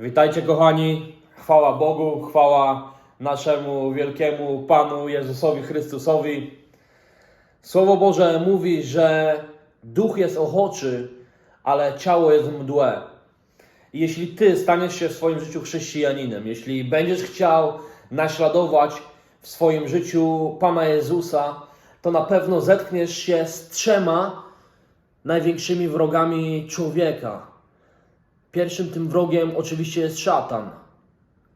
Witajcie kochani, chwała Bogu, chwała naszemu wielkiemu Panu Jezusowi Chrystusowi. Słowo Boże mówi, że duch jest ochoczy, ale ciało jest mdłe. Jeśli Ty staniesz się w swoim życiu chrześcijaninem, jeśli będziesz chciał naśladować w swoim życiu Pana Jezusa, to na pewno zetkniesz się z trzema największymi wrogami człowieka. Pierwszym tym wrogiem oczywiście jest szatan.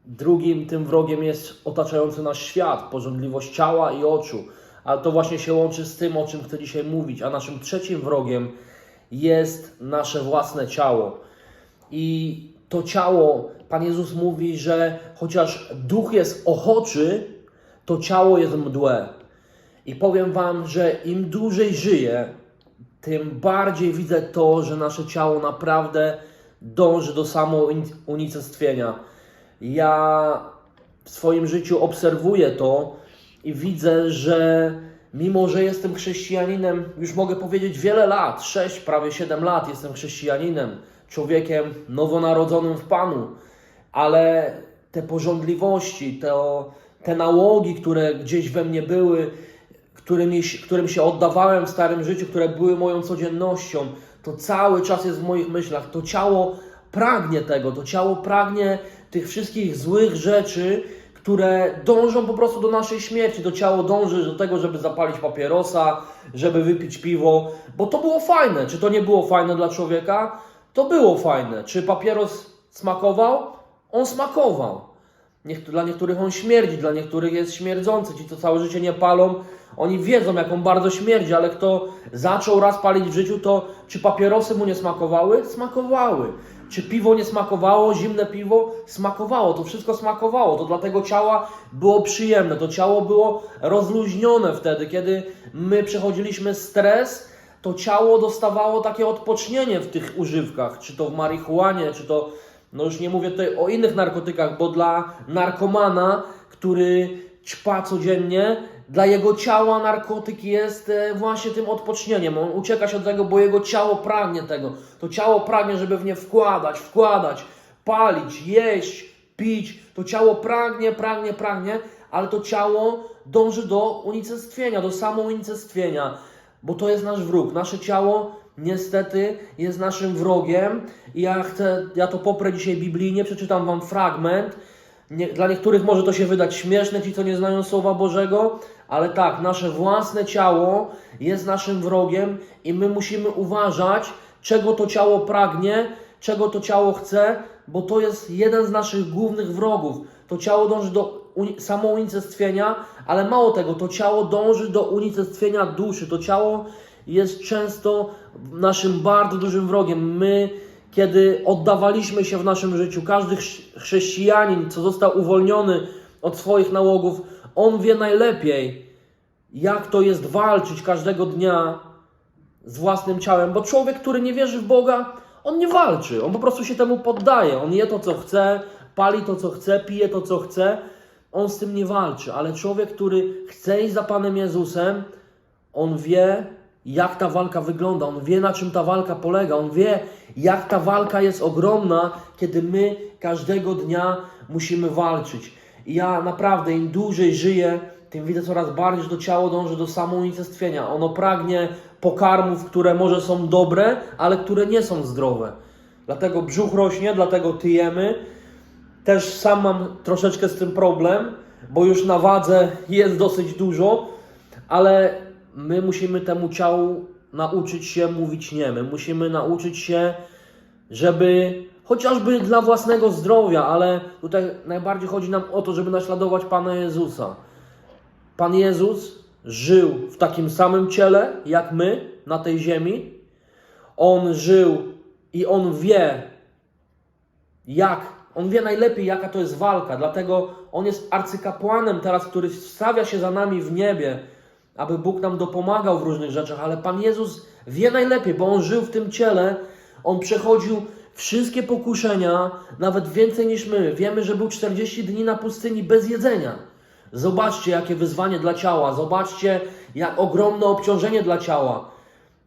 Drugim tym wrogiem jest otaczający nas świat, porządliwość ciała i oczu. Ale to właśnie się łączy z tym, o czym chcę dzisiaj mówić. A naszym trzecim wrogiem jest nasze własne ciało. I to ciało, Pan Jezus mówi, że chociaż duch jest ochoczy, to ciało jest mdłe. I powiem Wam, że im dłużej żyję, tym bardziej widzę to, że nasze ciało naprawdę dąży do samounicestwienia. Ja w swoim życiu obserwuję to i widzę, że mimo, że jestem chrześcijaninem, już mogę powiedzieć wiele lat, 6, prawie 7 lat jestem chrześcijaninem, człowiekiem nowonarodzonym w Panu, ale te porządliwości, to, te nałogi, które gdzieś we mnie były, którymi, którym się oddawałem w starym życiu, które były moją codziennością, to cały czas jest w moich myślach. To ciało pragnie tego, to ciało pragnie tych wszystkich złych rzeczy, które dążą po prostu do naszej śmierci. To ciało dąży do tego, żeby zapalić papierosa, żeby wypić piwo, bo to było fajne. Czy to nie było fajne dla człowieka? To było fajne. Czy papieros smakował? On smakował. Dla niektórych on śmierdzi, dla niektórych jest śmierdzący. Ci, co całe życie nie palą, oni wiedzą, jak on bardzo śmierdzi, ale kto zaczął raz palić w życiu, to czy papierosy mu nie smakowały? Smakowały. Czy piwo nie smakowało, zimne piwo? Smakowało, to wszystko smakowało. To dla tego ciała było przyjemne, to ciało było rozluźnione wtedy, kiedy my przechodziliśmy stres, to ciało dostawało takie odpocznienie w tych używkach, czy to w marihuanie, czy to no już nie mówię tutaj o innych narkotykach, bo dla narkomana, który ćpa codziennie, dla jego ciała narkotyk jest e, właśnie tym odpocznieniem. On ucieka się od tego, bo jego ciało pragnie tego. To ciało pragnie, żeby w nie wkładać, wkładać, palić, jeść, pić. To ciało pragnie, pragnie, pragnie, ale to ciało dąży do unicestwienia, do samounicestwienia, bo to jest nasz wróg. Nasze ciało niestety jest naszym wrogiem i ja chcę, ja to poprę dzisiaj biblijnie, przeczytam Wam fragment. Nie, dla niektórych może to się wydać śmieszne, ci co nie znają Słowa Bożego, ale tak, nasze własne ciało jest naszym wrogiem i my musimy uważać, czego to ciało pragnie, czego to ciało chce, bo to jest jeden z naszych głównych wrogów. To ciało dąży do uni- samounicestwienia, ale mało tego, to ciało dąży do unicestwienia duszy. To ciało jest często naszym bardzo dużym wrogiem. My, kiedy oddawaliśmy się w naszym życiu, każdy chrz- chrześcijanin, co został uwolniony od swoich nałogów, on wie najlepiej, jak to jest walczyć każdego dnia z własnym ciałem, bo człowiek, który nie wierzy w Boga, on nie walczy, on po prostu się temu poddaje. On je to, co chce, pali to, co chce, pije to, co chce, on z tym nie walczy. Ale człowiek, który chce iść za Panem Jezusem, on wie, jak ta walka wygląda, on wie, na czym ta walka polega, on wie, jak ta walka jest ogromna, kiedy my każdego dnia musimy walczyć. I ja naprawdę, im dłużej żyję, tym widzę coraz bardziej, że to ciało dąży do samounicestwienia. Ono pragnie pokarmów, które może są dobre, ale które nie są zdrowe. Dlatego brzuch rośnie, dlatego tyjemy. Też sam mam troszeczkę z tym problem, bo już na wadze jest dosyć dużo, ale my musimy temu ciału nauczyć się mówić nie. My musimy nauczyć się, żeby chociażby dla własnego zdrowia, ale tutaj najbardziej chodzi nam o to, żeby naśladować Pana Jezusa. Pan Jezus żył w takim samym ciele jak my na tej ziemi. On żył i on wie, jak, on wie najlepiej, jaka to jest walka. Dlatego on jest arcykapłanem teraz, który stawia się za nami w niebie, aby Bóg nam dopomagał w różnych rzeczach. Ale Pan Jezus wie najlepiej, bo on żył w tym ciele, on przechodził wszystkie pokuszenia, nawet więcej niż my. Wiemy, że był 40 dni na pustyni bez jedzenia. Zobaczcie, jakie wyzwanie dla ciała, zobaczcie, jak ogromne obciążenie dla ciała.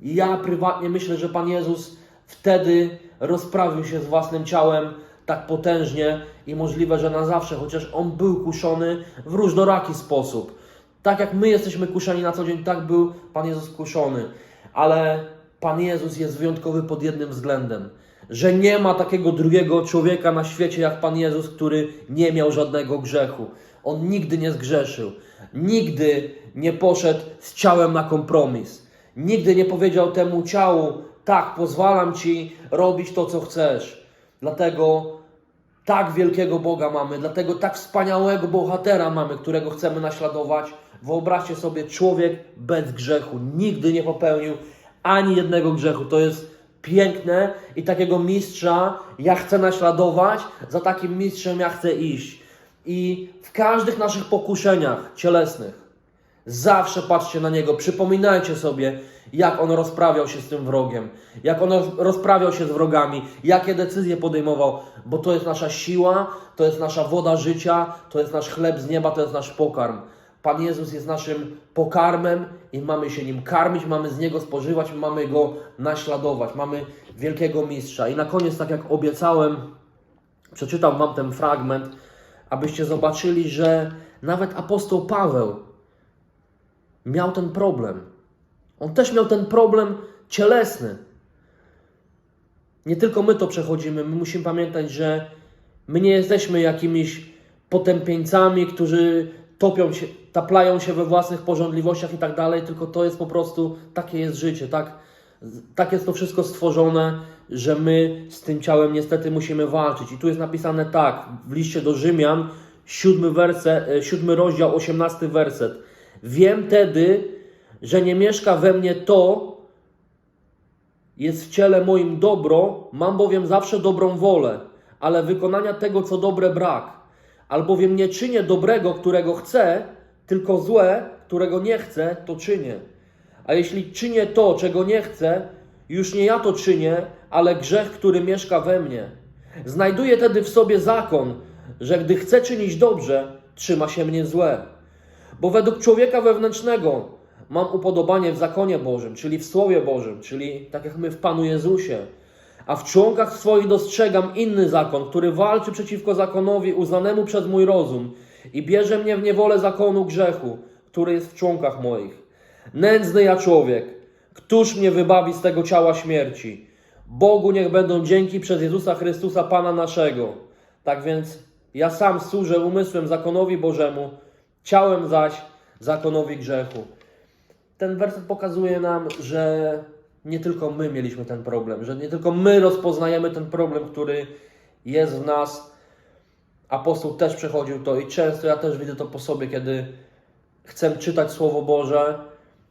I ja prywatnie myślę, że Pan Jezus wtedy rozprawił się z własnym ciałem tak potężnie i możliwe, że na zawsze, chociaż On był kuszony w różnoraki sposób. Tak jak my jesteśmy kuszeni na co dzień, tak był Pan Jezus kuszony. Ale Pan Jezus jest wyjątkowy pod jednym względem. Że nie ma takiego drugiego człowieka na świecie jak Pan Jezus, który nie miał żadnego grzechu. On nigdy nie zgrzeszył. Nigdy nie poszedł z ciałem na kompromis. Nigdy nie powiedział temu ciału, tak, pozwalam Ci robić to, co chcesz. Dlatego tak wielkiego Boga mamy, dlatego tak wspaniałego bohatera mamy, którego chcemy naśladować. Wyobraźcie sobie, człowiek bez grzechu, nigdy nie popełnił ani jednego grzechu. To jest piękne i takiego mistrza ja chcę naśladować, za takim mistrzem ja chcę iść. I w każdych naszych pokuszeniach cielesnych Zawsze patrzcie na niego, przypominajcie sobie, jak on rozprawiał się z tym wrogiem, jak on roz- rozprawiał się z wrogami, jakie decyzje podejmował, bo to jest nasza siła, to jest nasza woda życia, to jest nasz chleb z nieba, to jest nasz pokarm. Pan Jezus jest naszym pokarmem i mamy się nim karmić, mamy z niego spożywać, mamy go naśladować, mamy wielkiego mistrza. I na koniec, tak jak obiecałem, przeczytam Wam ten fragment, abyście zobaczyli, że nawet apostoł Paweł miał ten problem. On też miał ten problem cielesny. Nie tylko my to przechodzimy, my musimy pamiętać, że my nie jesteśmy jakimiś potępieńcami, którzy topią się, taplają się we własnych porządliwościach i tak dalej, tylko to jest po prostu, takie jest życie, tak, tak jest to wszystko stworzone, że my z tym ciałem niestety musimy walczyć. I tu jest napisane tak, w liście do Rzymian, siódmy, werse, e, siódmy rozdział, osiemnasty werset. Wiem tedy, że nie mieszka we mnie to, jest w ciele moim dobro, mam bowiem zawsze dobrą wolę, ale wykonania tego, co dobre, brak. Albowiem nie czynię dobrego, którego chcę, tylko złe, którego nie chcę, to czynię. A jeśli czynię to, czego nie chcę, już nie ja to czynię, ale grzech, który mieszka we mnie. Znajduję tedy w sobie zakon, że gdy chcę czynić dobrze, trzyma się mnie złe. Bo według człowieka wewnętrznego mam upodobanie w zakonie Bożym, czyli w Słowie Bożym, czyli tak jak my w Panu Jezusie. A w członkach swoich dostrzegam inny zakon, który walczy przeciwko zakonowi uznanemu przez mój rozum i bierze mnie w niewolę zakonu grzechu, który jest w członkach moich. Nędzny ja człowiek, któż mnie wybawi z tego ciała śmierci? Bogu niech będą dzięki przez Jezusa Chrystusa Pana naszego. Tak więc ja sam służę umysłem zakonowi Bożemu, ciałem zaś zakonowi grzechu. Ten werset pokazuje nam, że nie tylko my mieliśmy ten problem, że nie tylko my rozpoznajemy ten problem, który jest w nas. Apostoł też przechodził to i często ja też widzę to po sobie, kiedy chcę czytać Słowo Boże,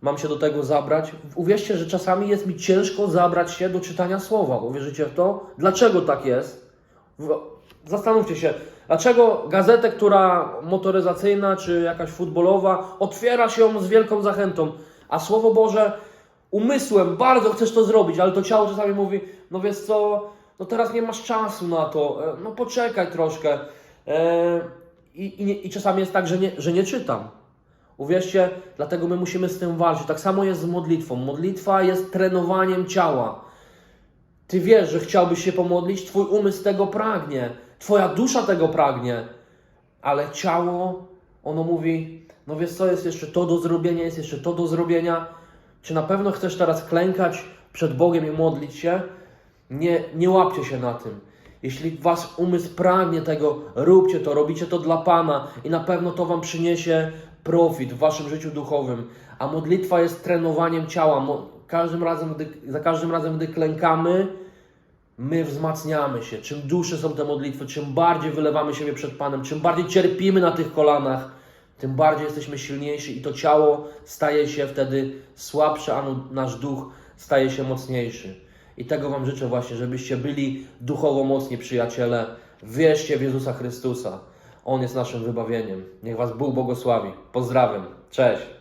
mam się do tego zabrać. Uwierzcie, że czasami jest mi ciężko zabrać się do czytania Słowa. Uwierzycie w to? Dlaczego tak jest? Zastanówcie się, dlaczego gazetę, która motoryzacyjna czy jakaś futbolowa, otwiera się ją z wielką zachętą, a Słowo Boże umysłem bardzo chcesz to zrobić, ale to ciało czasami mówi, no wiesz co, no teraz nie masz czasu na to, e, no poczekaj troszkę. E, I, i, I czasami jest tak, że nie, że nie czytam. Uwierzcie, dlatego my musimy z tym walczyć. Tak samo jest z modlitwą. Modlitwa jest trenowaniem ciała. Ty wiesz, że chciałbyś się pomodlić, twój umysł tego pragnie, twoja dusza tego pragnie, ale ciało, ono mówi, no wiesz co, jest jeszcze to do zrobienia, jest jeszcze to do zrobienia. Czy na pewno chcesz teraz klękać przed Bogiem i modlić się? Nie, nie łapcie się na tym. Jeśli wasz umysł pragnie tego, róbcie to, robicie to dla Pana i na pewno to wam przyniesie profit w waszym życiu duchowym. A modlitwa jest trenowaniem ciała. Każdym razem, gdy, za każdym razem, gdy klękamy, my wzmacniamy się. Czym dłuższe są te modlitwy, czym bardziej wylewamy siebie przed Panem, czym bardziej cierpimy na tych kolanach, tym bardziej jesteśmy silniejsi i to ciało staje się wtedy słabsze, a nasz duch staje się mocniejszy. I tego Wam życzę właśnie, żebyście byli duchowo mocni przyjaciele. Wierzcie w Jezusa Chrystusa. On jest naszym wybawieniem. Niech Was Bóg błogosławi. Pozdrawiam. Cześć.